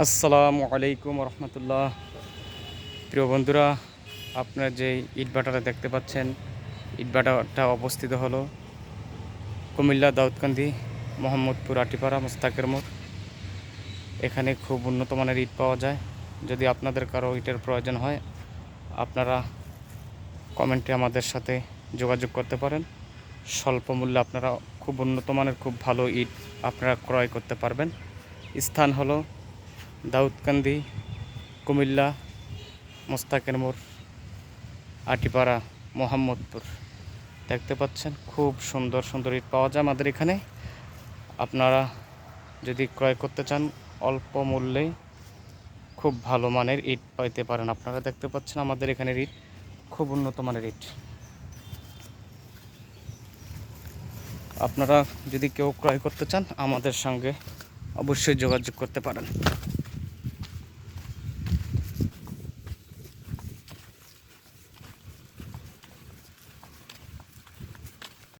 আসসালামু আলাইকুম রহমতুল্লাহ। প্রিয় বন্ধুরা, আপনারা যে ইটভাটাটা দেখতে পাচ্ছেন ইটভাটাটা অবস্থিত হলো কুমিল্লা দাউদকান্দি মোহাম্মদপুর আটিপাড়া মোস্তাকের মোড়। এখানে খুব উন্নত মানের ইট পাওয়া যায়। যদি আপনাদের কারও ইটের প্রয়োজন হয়, আপনারা কমেন্টে আমাদের সাথে যোগাযোগ করতে পারেন। স্বল্প মূল্যে আপনারা খুব উন্নত মানের, খুব ভালো ইট আপনারা ক্রয় করতে পারবেন। স্থান হলো দাউদকান্দি কুমিল্লা মোস্তাকের মোড় আটিপাড়া মোহাম্মদপুর দেখতে পাচ্ছেন, খুব সুন্দর সুন্দর ইট পাওয়া যায় আমাদের এখানে। আপনারা যদি ক্রয় করতে চান, অল্প মূল্যে খুব ভালো মানের ইট পাইতে পারেন। আপনারা দেখতে পাচ্ছেন আমাদের এখানে ইট খুব উন্নত মানের ইট আপনারা যদি কেউ ক্রয় করতে চান, আমাদের সঙ্গে অবশ্যই যোগাযোগ করতে পারেন।